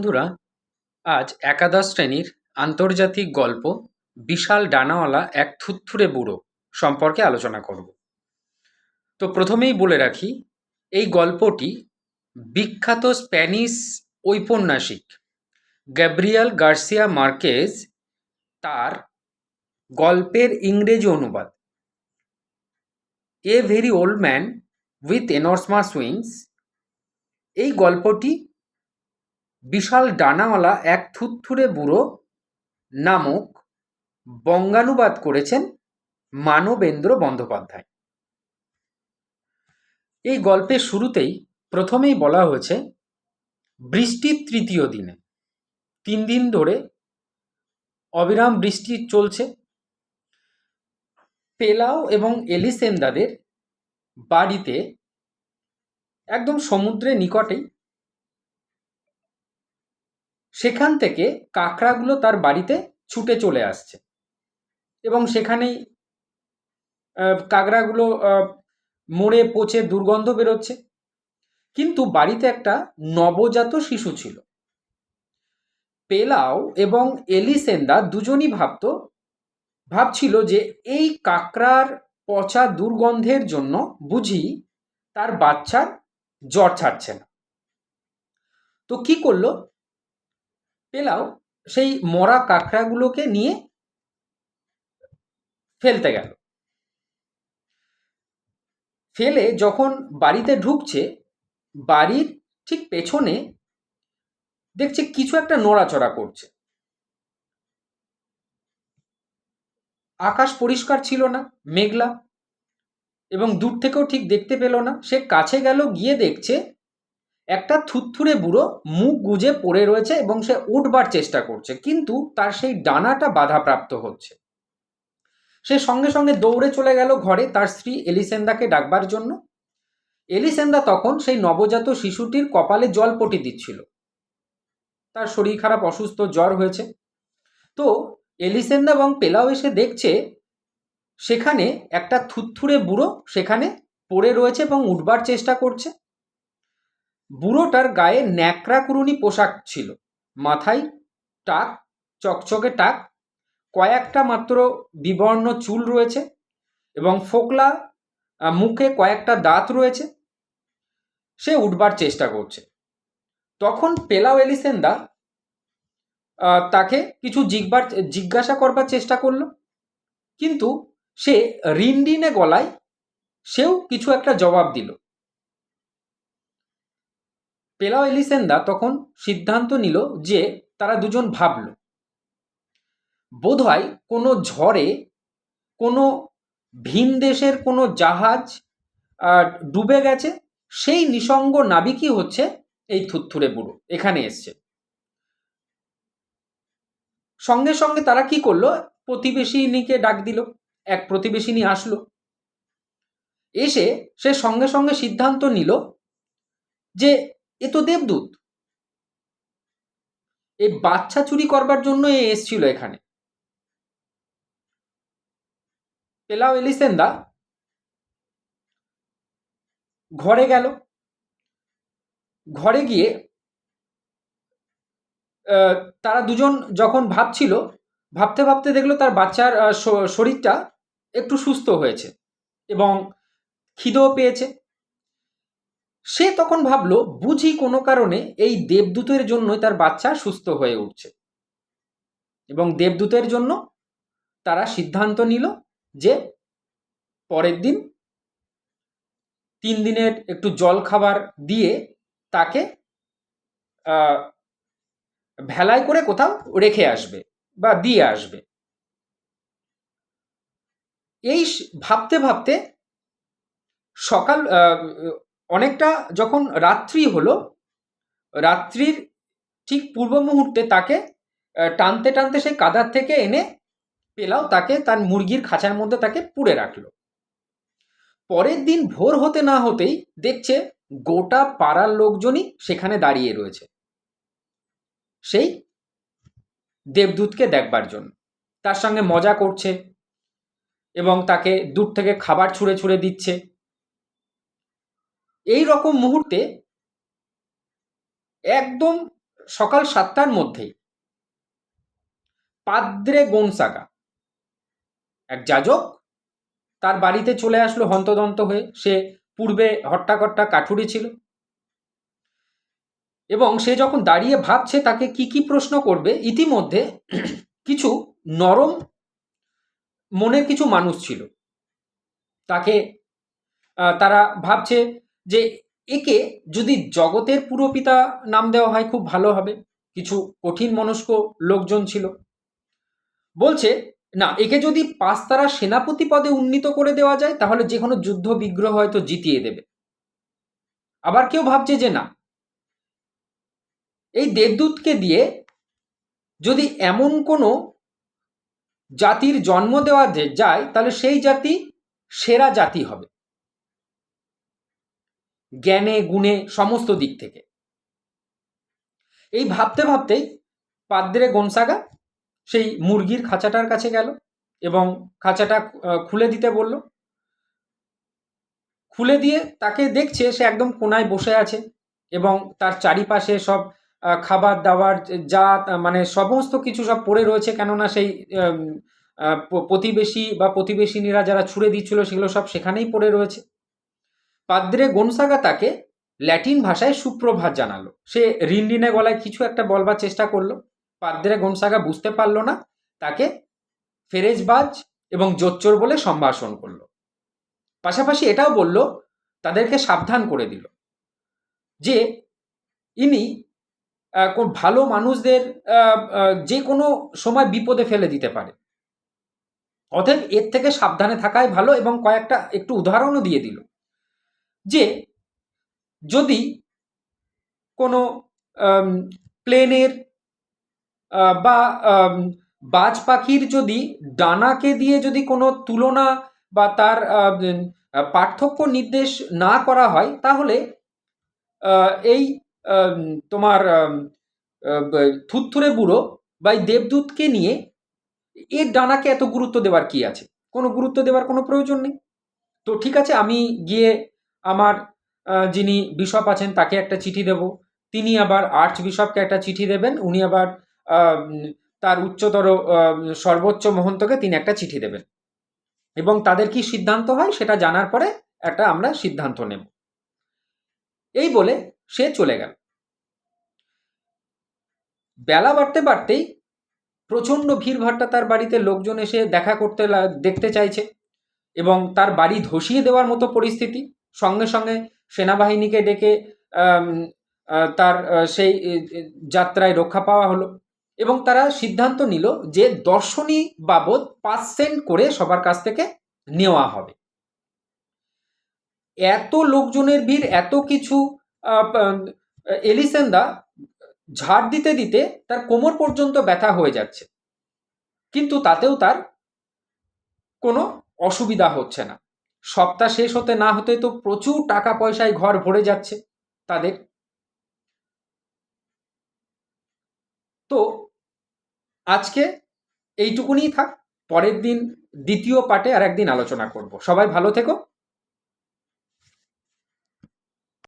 বন্ধুরা, আজ একাদশ শ্রেণির আন্তর্জাতিক গল্প বিশাল ডানাওয়ালা এক থুত্থুরে বুড়ো সম্পর্কে আলোচনা করব। তো প্রথমেই বলে রাখি, এই গল্পটি বিখ্যাত স্প্যানিশ ঔপন্যাসিক গ্যাব্রিয়াল গার্সিয়া মার্কেজ তার গল্পের ইংরেজি অনুবাদ, a very old man with enormous swings এই গল্পটি বিশাল ডানাওয়ালা এক থুত্থুরে বুড়ো নামক বঙ্গানুবাদ করেছেন মানবেন্দ্র বন্দ্যোপাধ্যায়। এই গল্পের শুরুতেই প্রথমেই বলা হয়েছে, বৃষ্টির তৃতীয় দিনে। তিন দিন ধরে অবিরাম বৃষ্টি চলছে। পেলাও এবং এলিসেন্দাদের বাড়িতে একদম সমুদ্রের নিকটেই সেখান থেকে কাঁকড়াগুলো তার বাড়িতে ছুটে চলে আসছে। এবং সেখানেই কাঁকড়াগুলো মরে পচে দুর্গন্ধ বেরোচ্ছে। কিন্তু বাড়িতে একটা নবজাত শিশু ছিল। পেলাও এবং এলিসেন্দা দুজনই ভাবত, ভাবছিল যে এই কাঁকড়ার পচা দুর্গন্ধের জন্য বুঝি তার বাচ্চার জ্বর ছাড়ছে না। তো কি করল? পেলাও, সেই মরা কাঁকড়াগুলোকে নিয়ে ফেলতে গেল। ফেলে যখন বাড়িতে ঢুকছে, বাড়ির ঠিক পেছনে দেখছে কিছু একটা নড়াচড়া করছে। আকাশ পরিষ্কার ছিল না, মেঘলা, এবং দূর থেকেও ঠিক দেখতে পেল না। সে কাছে গেল, গিয়ে দেখছে একটা থুতথুরে বুড়ো মুখ গুজে পড়ে রয়েছে এবং সে উঠবার চেষ্টা করছে, কিন্তু তার সেই ডানাটা বাধাপ্রাপ্ত হচ্ছে। সে সঙ্গে সঙ্গে দৌড়ে চলে গেল ঘরে তার স্ত্রী এলিসেন্দাকে ডাকবার জন্য। এলিসেন্দা তখন সেই নবজাত শিশুটির কপালে জলপটি দিচ্ছিল। তার শরীর খারাপ, অসুস্থ, জ্বর হয়েছে। তো এলিসেন্দা এবং পেলাও এসে দেখছে, সেখানে একটা থুতথুরে বুড়ো সেখানে পড়ে রয়েছে এবং উঠবার চেষ্টা করছে। বুড়োটার গায়ে ন্যাকড়া কুরুনি পোশাক ছিল। মাথায় টাক, চকচকে টাক, কয়েকটা মাত্র বিবর্ণ চুল রয়েছে এবং ফোকলা মুখে কয়েকটা দাঁত রয়েছে। সে উঠবার চেষ্টা করছে। তখন পেলাও এলিসেন্দা তাকে কিছু জিজ্ঞার জিজ্ঞাসা করবার চেষ্টা করল। কিন্তু সে রিনডিনে গলায় সেও কিছু একটা জবাব দিল। পেলাও এলিসেন্দা তখন সিদ্ধান্ত নিল যে তারা দুজন ভাবল। বোধহয় কোনো ঝড়ে, কোনো ভিন দেশের কোনো জাহাজ ডুবে গেছে, সেই নিসঙ্গ নাবিকই হচ্ছে এই থুত্থুরে বুড়ো, এখানে এসছে। সঙ্গে সঙ্গে তারা কি করল? প্রতিবেশিনীকে ডাক দিল, এক প্রতিবেশিনী আসলো। এসে সে সঙ্গে সঙ্গে সিদ্ধান্ত নিল যে এ তো দেবদূত। এই বাচ্চা চুরি করবার জন্য এ এসছিল এখানে। পেলাও এলিসেন্দা। ঘরে গেল। ঘরে গিয়ে তারা দুজন যখন ভাবছিল, ভাবতে ভাবতে দেখল তার বাচ্চার শরীরটা একটু সুস্থ হয়েছে এবং খিদেও পেয়েছে। সে তখন ভাবলো, বুঝি কোনো কারণে এই দেবদূতের জন্যই তার বাচ্চা সুস্থ হয়ে উঠছে। এবং দেবদূতের জন্য তারা সিদ্ধান্ত নিল যে পরের দিন তিন দিনের একটু জল খাবার দিয়ে তাকে ভেলায় করে কোথাও রেখে আসবে বা দিয়ে আসবে। এই ভাবতে ভাবতে সকাল অনেকটা যখন রাত্রি হলো, রাত্রির ঠিক পূর্ব মুহূর্তে তাকে টানতে টানতে সেই কাদার থেকে এনে পেলাও তাকে তার মুরগির খাঁচার মধ্যে তাকে পুড়ে রাখল। পরের দিন ভোর হতে না হতেই দেখছে গোটা পাড়ার লোকজনই সেখানে দাঁড়িয়ে রয়েছে। সেই দেবদূতকে দেখবার জন্য। তার সঙ্গে মজা করছে এবং তাকে দূর থেকে খাবার ছুঁড়ে ছুঁড়ে দিচ্ছে। এই রকম মুহূর্তে একদম সকাল সাতটার মধ্যেই পাদ্রে গোনসাগা, এক যাজক তার বাড়িতে চলে আসলো হন্তদন্ত হয়ে। সে পূর্বে হট্টাকট্টা কাঠুরি ছিল এবং সে যখন দাঁড়িয়ে ভাবছে তাকে কি কি প্রশ্ন করবে, ইতিমধ্যে কিছু নরম মনের কিছু মানুষ ছিল। তাকে তারা ভাবছে যে একে যদি জগতের পুরপিতা নাম দেওয়া হয় খুব ভালো হবে। কিছু কঠিন মনস্ক লোকজন ছিল। বলছে, না, একে যদি পাঁচতারা সেনাপতি পদে উন্নীত করে দেওয়া যায়, তাহলে যে কোনো যুদ্ধ বিগ্রহ হয়তো জিতিয়ে দেবে। আবার কেউ ভাবছে যে না। এই দেবদূতকে দিয়ে যদি এমন কোনো জাতির জন্ম দেওয়া যায়, তাহলে সেই জাতি সেরা জাতি হবে। জ্ঞানে, গুণে, সমস্ত দিক থেকে। এই ভাবতে ভাবতেই পাদ্রে গনসাগা সেই মুরগির খাঁচাটার কাছে গেল এবং খাঁচাটা খুলে দিতে বলল। খুলে দিয়ে তাকে দেখছে সে একদম কোনায় বসে আছে এবং তার চারিপাশে সব খাবার দাবার, যা মানে সমস্ত কিছু সব পড়ে রয়েছে কেননা সেই প্রতিবেশী বা প্রতিবেশিনীরা যারা ছুড়ে দিচ্ছিল সেগুলো সব সেখানেই পড়ে রয়েছে। পাদ্রে গনসাগা তাকে ল্যাটিন ভাষায় সুপ্রভাত জানালো। সে রিনরিনে গলায় কিছু একটা বলবার চেষ্টা করল। পাদ্রে গনসাগা বুঝতে পারল না, তাকে ফেরেজবাজ এবং জোচ্চোর বলে সম্ভাষণ করল। পাশাপাশি এটাও বলল, তাদেরকে সাবধান করে দিল যে ইনি ভালো মানুষদের যে কোনো সময় বিপদে ফেলে দিতে পারে। অতএব এর থেকে সাবধানে থাকাই ভালো এবং কয়েকটা একটু উদাহরণও দিয়ে দিল। যে যদি কোনো প্লেনের বা বাজ পাখির যদি ডানাকে দিয়ে যদি কোনো তুলনা বা তার পার্থক্য নির্দেশ না করা হয় তাহলে এই তোমার আহ, বুড়ো বা এই দেবদূতকে নিয়ে এর ডানাকে এত গুরুত্ব দেওয়ার কি আছে? কোনো গুরুত্ব দেওয়ার কোনো প্রয়োজন নেই? তো ঠিক আছে আমি গিয়ে আমার যিনি বিশপ আছেন, তাকে একটা চিঠি দেব। তিনি আবার আর্চ বিশপকে একটা চিঠি দেবেন। উনি আবার তার উচ্চতর সর্বোচ্চ মহন্তকে তিনি একটা চিঠি দেবেন। এবং তাদের কি সিদ্ধান্ত হয়, সেটা জানার পরে একটা আমরা সিদ্ধান্ত নেব। এই বলে সে চলে গেল। বেলা বাড়তে বাড়তেই প্রচণ্ড ভিড়ভাট্টা তার বাড়িতে লোকজন এসে দেখা করতে দেখতে চাইছে এবং তার বাড়ি ধসিয়ে দেওয়ার মতো পরিস্থিতি। সঙ্গে সঙ্গে সেনাবাহিনীকে ডেকে তার সেই যাত্রায় রক্ষা পাওয়া হলো এবং তারা সিদ্ধান্ত নিল যে দর্শনী বাবদ পাঁচ সেন্ট করে সবার কাছ থেকে নেওয়া হবে। এত লোকজনের ভিড়, এত কিছু এলিসেন্দা ঝাড় দিতে দিতে তার কোমর পর্যন্ত ব্যথা হয়ে যাচ্ছে। কিন্তু তাতেও তার কোনো অসুবিধা হচ্ছে না। সপ্তাহ শেষ হতে না হতে তো প্রচুর টাকা পয়সায় ঘর ভরে যাচ্ছে তাদের। তো আজকে এইটুকুনি থাক, পরের দিন দ্বিতীয় পার্টে আর একদিন আলোচনা করব। সবাই ভালো থেকো।